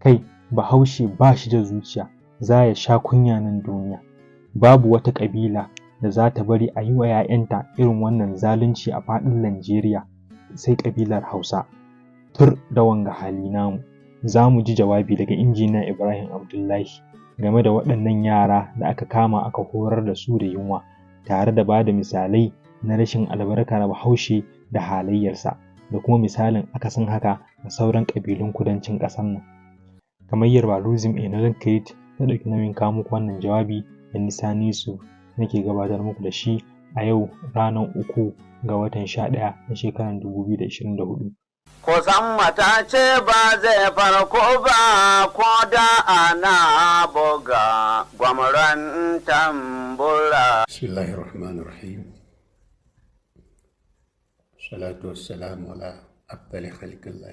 kai bahaushe ba shi da zuciya za ya sha kunya nan duniya. Babu wata ƙabila da za ta bari a yi wa 'ya'yanta irin wannan zalunci a faɗin Najeriya sai ƙabilar Hausa. Tur da wanga hali namu. Za mu ji jawabi daga injiniya Ibrahim Abdullahi game da waɗannan yara da aka kama aka horar da su da yunwa tare da ba da misalai na rashin albarka na bahaushe da halayyarsa da kuma misalin akasin haka a sauran ƙabilun kudancin ƙasar nan. Kamayyar baluzim a northern crete ta ɗauki nauyin kawo muku wannan jawabi da nisani su nake gabatar muku da shi a yau ranar uku ga watan sha ɗaya na shekarar dubu biyu da ishirin da huɗu Kusan mata ce ba zai farko ba ko da ana boga gwamran tambura. Bismillahir Rahmanir Rahim. Salatu wassalamu ala afdali khalqillah